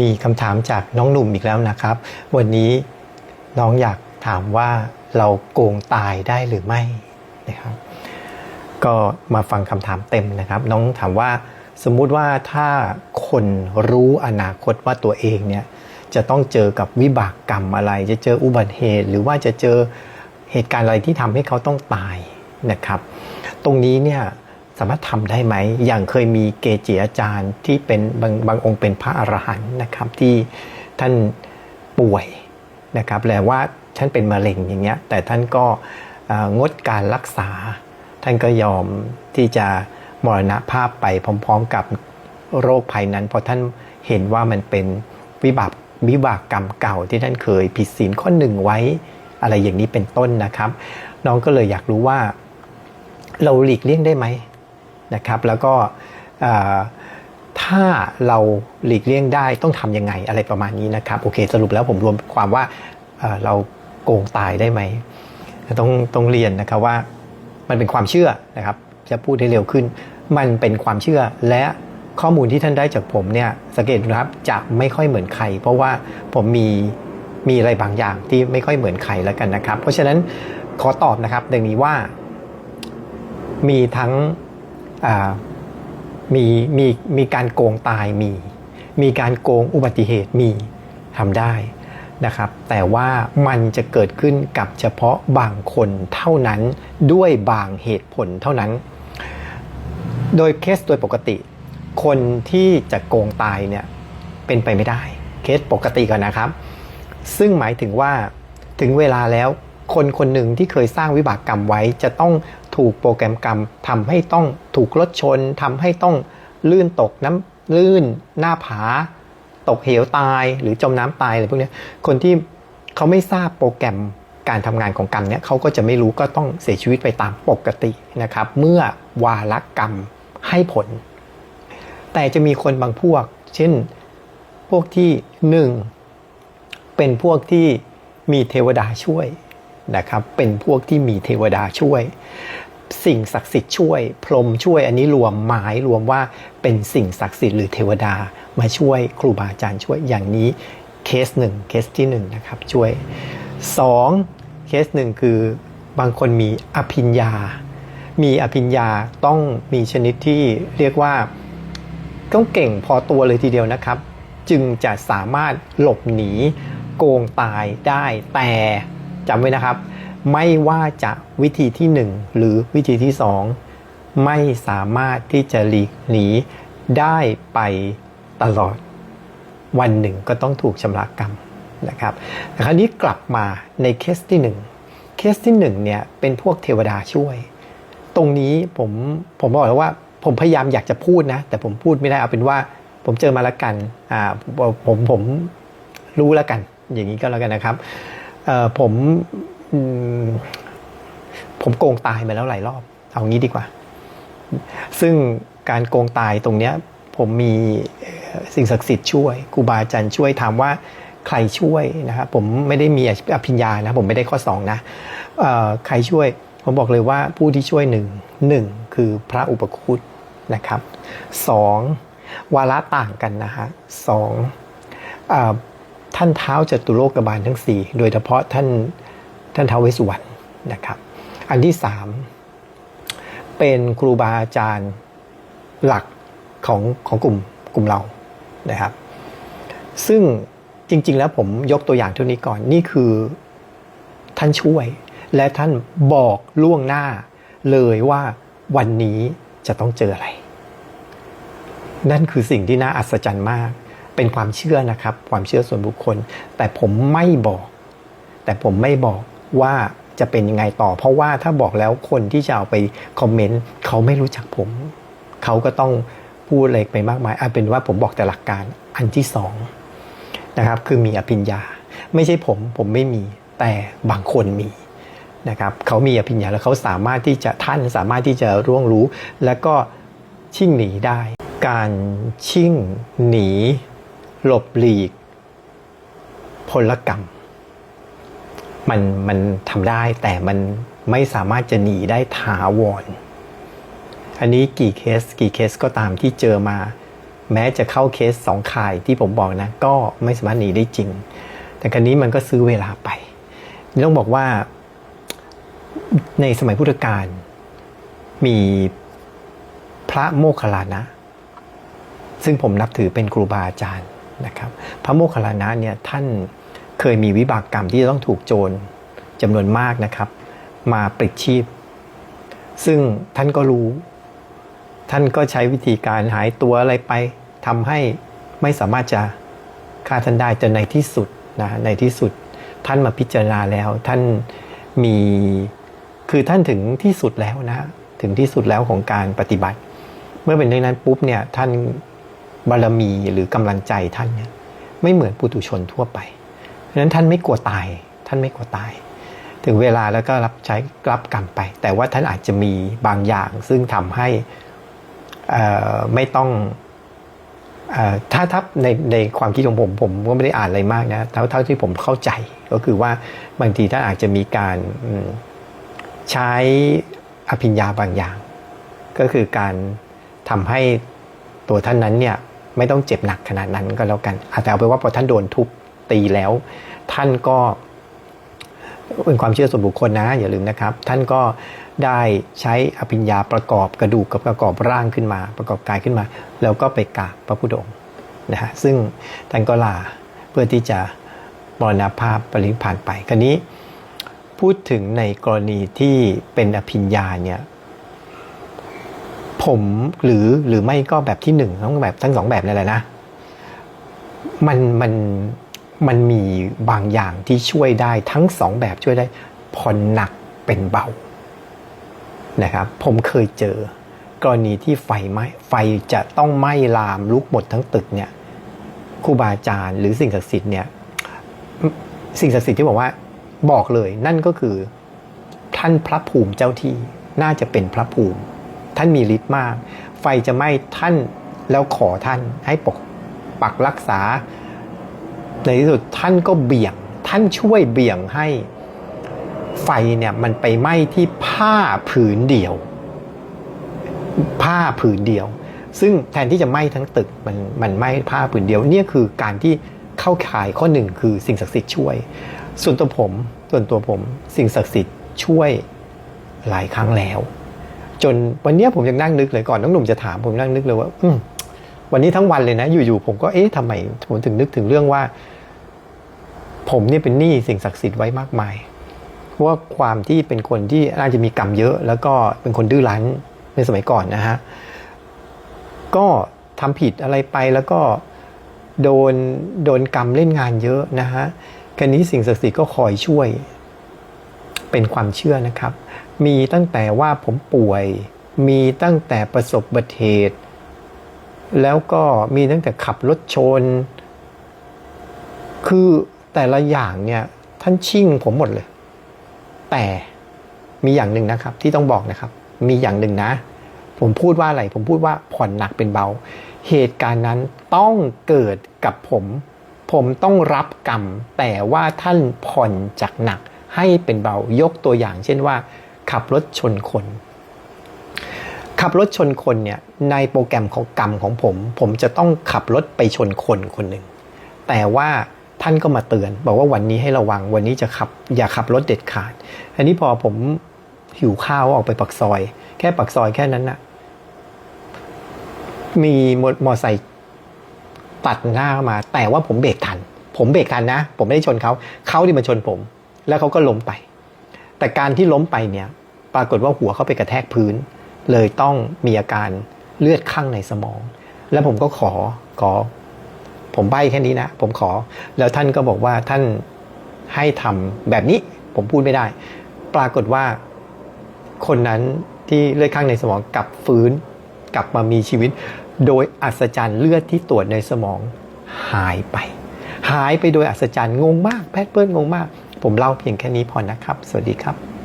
มีคำถามจากน้องหนุ่มอีกแล้วนะครับ วันนี้น้องอยากถามว่าเราโกงตายได้หรือไม่นะครับ ก็มาฟังคำถามเต็มนะครับ น้องถามว่าสมมุติว่าถ้าคนรู้อนาคตว่าตัวเองเนี่ยจะต้องเจอกับวิบากกรรมอะไร จะเจออุบัติเหตุ หรือว่าจะเจอเหตุการณ์อะไรที่ทำให้เขาต้องตายนะครับ ตรงนี้เนี่ย สามารถทำได้ไหม อย่างเคยมีเกจิอาจารย์ที่เป็นบางบางองค์เป็นพระอรหันต์นะครับที่ท่านป่วยนะครับแปลว่าท่านเป็นมะเร็งอย่างเงี้ยแต่ท่านก็งดการรักษา ท่านก็ยอมที่จะมรณภาพไปพร้อม ๆ กับโรคภัยนั้น เพราะท่านเห็นว่ามันเป็นวิบากวิบากกรรมเก่าที่ท่านเคยผิดศีลข้อหนึ่งไว้อะไรอย่างนี้เป็นต้นนะครับ น้องก็เลยอยากรู้ว่า เราหลีกเลี่ยงได้ไหม นะครับแล้วก็ถ้าเราหลีกเลี่ยงได้ต้องทำยังไงอะไรประมาณนี้นะครับโอเคสรุปแล้วผมรวมความว่าเเราโกงตายได้ไหมต้องต้องเรียนนะครับว่ามันเป็นความเชื่อนะครับจะพูดให้เร็วขึ้น มันเป็นความเชื่อและข้อมูลที่ท่านได้จากผมเนี่ยสังเกตนะครับจะไม่ค่อยเหมือนใคร เพราะว่าผมมีมีอะไรบางอย่างที่ไม่ค่อยเหมือนใครแล้วกันนะครับ เพราะฉะนั้นขอตอบนะครับดังนี้ว่ามีทั้ง มีมีมีการโกงตายมี มีการโกงอุบัติเหตุมีทำได้นะครับ แต่ว่ามันจะเกิดขึ้นกับเฉพาะบางคนเท่านั้นด้วยบางเหตุผลเท่านั้น โดยเคสโดยปกติ คนที่จะโกงตายเนี่ยเป็นไปไม่ได้เคสปกติก่อนนะครับ ซึ่งหมายถึงว่าถึงเวลาแล้วคนคนหนึ่งที่เคยสร้างวิบากกรรมไว้จะต้อง ถูกโปรแกรมกรรมทำให้ต้องถูกรถชนทำให้ต้องลื่นตกน้ำลื่นหน้าผา ตกเหวตายหรือจมน้ำตายอะไรพวกนี้คนที่เขาไม่ทราบโปรแกรมการทำงานของกรรมเนี่ยเขาก็จะไม่รู้ก็ต้องเสียชีวิตไปตามปกตินะครับ เมื่อวาระกรรมให้ผล แต่จะมีคนบางพวก เช่นพวกที่หนึ่งเป็นพวกที่มีเทวดาช่วยนะครับ เป็นพวกที่มีเทวดาช่วย สิ่งศักดิ์สิทธิ์ช่วย พรมช่วยอันนี้รวมหมายรวมว่าเป็นสิ่งศักดิ์สิทธิ์หรือเทวดามาช่วยครูบาอาจารย์ช่วยอย่างนี้เคสหนึ่งเคสที่หนึ่งนะครับช่วยสองเคสหนึ่งคือบางคนมีอภิญญา มีอภิญญาต้องมีชนิดที่เรียกว่าต้องเก่งพอตัวเลยทีเดียวนะครับ จึงจะสามารถหลบหนีโกงตายได้แต่จำไว้นะครับ ไม่ว่าจะวิธีที่ 1 หรือวิธีที่ 2 ไม่สามารถที่จะหลีกหนีได้ไปตลอด วันหนึ่งก็ต้องถูกชำระกรรมนะครับแต่คราวนี้กลับมาในเคสที่ 1 เคสที่1เนี่ยเป็นพวกเทวดาช่วย ตรงนี้ผมผมบอกแล้วว่า ผมพยายามอยากจะพูดนะ แต่ผมพูดไม่ได้เอาเป็นว่า ผมเจอมาแล้วกันอ่าผมผมรู้แล้วกัน อย่างนี้ก็แล้วกันนะครับเอ่อผม ผมโกงตายมาแล้วหลายรอบ เอางี้ดีกว่า ซึ่งการโกงตายตรงเนี้ย ผมมีสิ่งศักดิ์สิทธิ์ช่วยครูบาอาจารย์ช่วยถามว่าใครช่วยนะครับผมไม่ได้มีอภิญญานะผมไม่ได้ข้อสองนะใครช่วยผมบอกเลยว่าผู้ที่ช่วยหนึ่งหนึ่งคือพระอุปคุตนะครับสองวาระต่างกันนะฮะสองอท่านเท้าจตุโลกบาลทั้งสี่โดยเฉพาะท่าน ท่านท้าวเวสสุวรรณนะครับ อันที่สามเป็นครูบาอาจารย์หลักของของกลุ่มกลุ่มเรานะครับ ซึ่งจริง ๆ แล้วผมยกตัวอย่างเท่านี้ก่อนนี่คือท่านช่วย และท่านบอกล่วงหน้าเลยว่าวันนี้จะต้องเจออะไร นั่นคือสิ่งที่น่าอัศจรรย์มาก เป็นความเชื่อนะครับ ความเชื่อส่วนบุคคล แต่ผมไม่บอก แต่ผมไม่บอก ว่าจะเป็นยังไงต่อ เพราะว่าถ้าบอกแล้วคนที่จะเอาไปคอมเมนต์เขาไม่รู้จักผม เขาก็ต้องพูดอะไรไปมากมายเอาเป็นว่าผมบอกแต่หลักการอันที่สองนะครับคือมีอภิญญา ไม่ใช่ผมผมไม่มีแต่บางคนมีนะครับเขามีอภิญญาแล้วเขาสามารถที่จะท่านสามารถที่จะร่วงรู้ แล้วก็ชิ่งหนีได้ การชิ่งหนี หลบหลีก พลกรรม มันมันทำได้แต่มันไม่สามารถจะหนีได้ถาวร อันนี้กี่เคสกี่เคสก็ตามที่เจอมา แม้จะเข้าเคสสองข่ายที่ผมบอกนะ ก็ไม่สามารถหนีได้จริง แต่ครั้นี้มันก็ซื้อเวลาไปต้องบอกว่าในสมัยพุทธกาลมีพระโมคคัลลานะ ซึ่งผมนับถือเป็นครูบาอาจารย์นะครับ พระโมคคัลลานะเนี่ยท่าน เคยมีวิบากกรรมที่จะต้องถูกโจรจำนวนมากนะครับ มาปลิดชีพ ซึ่งท่านก็รู้ ท่านก็ใช้วิธีการหายตัวอะไรไปทำให้ไม่สามารถจะฆ่าท่านได้จนในที่สุดนะในที่สุดท่านมาพิจารณาแล้ว ท่านมีคือท่านถึงที่สุดแล้วนะถึงที่สุดแล้วของการปฏิบัติ เมื่อเป็นดังนั้นปุ๊บเนี่ยท่านบารมีหรือกำลังใจท่านเนี่ยไม่เหมือนปุถุชนทั่วไป เพราะฉะนั้นท่านไม่กลัวตาย ท่านไม่กลัวตาย ถึงเวลาแล้วก็รับใช้รับกรรมไป แต่ว่าท่านอาจจะมีบางอย่าง ซึ่งทำให้ไม่ต้องถ้าถ้าในในความคิดของผมผมก็ไม่ได้อ่านอะไรมากนะเท่าเท่าที่ผมเข้าใจก็คือว่าบางทีท่านอาจจะมีการใช้อภิญญาบางอย่าง ก็คือการทำให้ตัวท่านนั้นเนี่ยไม่ต้องเจ็บหนักขนาดนั้นก็แล้วกันอาจจะเอาไปว่าพอท่านโดนทุบ ตีแล้ว ท่านก็เป็นความเชื่อส่วนบุคคลนะ อย่าลืมนะครับ ท่านก็ได้ใช้อภิญญาประกอบกระดูกกับประกอบร่างขึ้นมา ประกอบกายขึ้นมา แล้วก็ไปกราบพระพุทธองค์นะฮะซึ่งท่านก็ลาเพื่อที่จะมรณภาพปรินิพานไปครนี้พูดถึงในกรณีที่เป็นอภิญญาเนี่ยผมหรือหรือไม่ก็แบบที่หนึ่งทั้งแบบทั้งสองแบบนั่นแหละนะ มันมัน มันมีบางอย่างที่ช่วยได้ทั้งสองแบบช่วยได้ผ่อนหนักเป็นเบานะครับผมเคยเจอกรณีที่ไฟไหม้ไฟจะต้องไหม้ลามลุกหมดทั้งตึกเนี่ยครูบาอาจารย์หรือสิ่งศักดิ์สิทธิ์เนี่ยสิ่งศักดิ์สิทธิ์ที่บอกว่าบอกเลยนั่นก็คือ ท่านพระภูมิเจ้าที่น่าจะเป็นพระภูมิ ท่านมีฤทธิ์มาก ไฟจะไหม้ท่านแล้วขอท่านให้ปกปักรักษา ในที่สุดท่านก็เบี่ยง ท่านช่วยเบี่ยงให้ไฟเนี่ยมันไปไหม้ที่ผ้าผืนเดียว ผ้าผืนเดียว ซึ่งแทนที่จะไหม้ทั้งตึกมันมันไหม้ผ้าผืนเดียวเนี่ยคือการที่เข้าข่ายข้อหนึ่งคือสิ่งศักดิ์สิทธิ์ช่วย ส่วนตัวผมส่วนตัวผมสิ่งศักดิ์สิทธิ์ช่วยหลายครั้งแล้ว จนวันนี้ผมยังนั่งนึกเลยก่อนน้องหนุ่มจะถามผมนั่งนึกเลยว่า อื วันนี้ทั้งวันเลยนะ อยู่ๆผมก็เอ๊ะทำไมผมถึงนึกถึงเรื่องว่า ผมเนี่ยเป็นหนี้สิ่งศักดิ์สิทธิ์ไว้มากมายว่าความที่เป็นคนที่น่าจะมีกรรมเยอะ แล้วก็เป็นคนดื้อรั้นในสมัยก่อนนะฮะก็ทำผิดอะไรไปแล้วก็โดนโดนกรรมเล่นงานเยอะนะฮะกันนี้สิ่งศักดิ์สิทธิ์ก็คอยช่วย เป็นความเชื่อนะครับ มีตั้งแต่ว่าผมป่วย มีตั้งแต่ประสบอุบัติเหตุ แล้วก็มีตั้งแต่ขับรถชน คือแต่ละอย่างเนี่ยท่านชิ่งผมหมดเลย แต่มีอย่างหนึ่งนะครับ ที่ต้องบอกนะครับ มีอย่างหนึ่งนะ ผมพูดว่าอะไร ผมพูดว่าผ่อนหนักเป็นเบา เหตุการณ์นั้นต้องเกิดกับผม ผมต้องรับกรรม แต่ว่าท่านผ่อนจากหนักให้เป็นเบายกตัวอย่าง เช่นว่า ขับรถชนคน ขับรถชนคนเนี่ยในโปรแกรมของกรรมของผม ผมจะต้องขับรถไปชนคนคนหนึ่งแต่ว่าท่านก็มาเตือน บอกว่าวันนี้ให้ระวังวันนี้จะขับอย่าขับรถเด็ดขาด อันนี้พอผมหิวข้าวออกไปปักซอย แค่ปักซอยแค่นั้นนะมีมอไซค์ตัดหน้ามา แต่ว่าผมเบรกทัน ผมเบรกทันนะ ผมไม่ได้ชนเขาเขาที่มาชนผม แล้วเขาก็ล้มไป แต่การที่ล้มไปเนี่ย ปรากฏว่าหัวเขาไปกระแทกพื้น เลยต้องมีอาการเลือดข้างในสมอง แล้วผมก็ขอขอ ผมใบ้แค่นี้นะ ผมขอ แล้วท่านก็บอกว่าท่านให้ทำแบบนี้ ผมพูดไม่ได้ ปรากฏว่า คนนั้นที่เลือดข้างในสมองกลับฟื้น กลับมามีชีวิต โดยอัศจรรย์เลือดที่ตรวจในสมองหายไป หายไปโดยอัศจรรย์งงมาก แพทย์เปิ้ลงงมาก ผมเล่าเพียงแค่นี้พอนะครับ สวัสดีครับ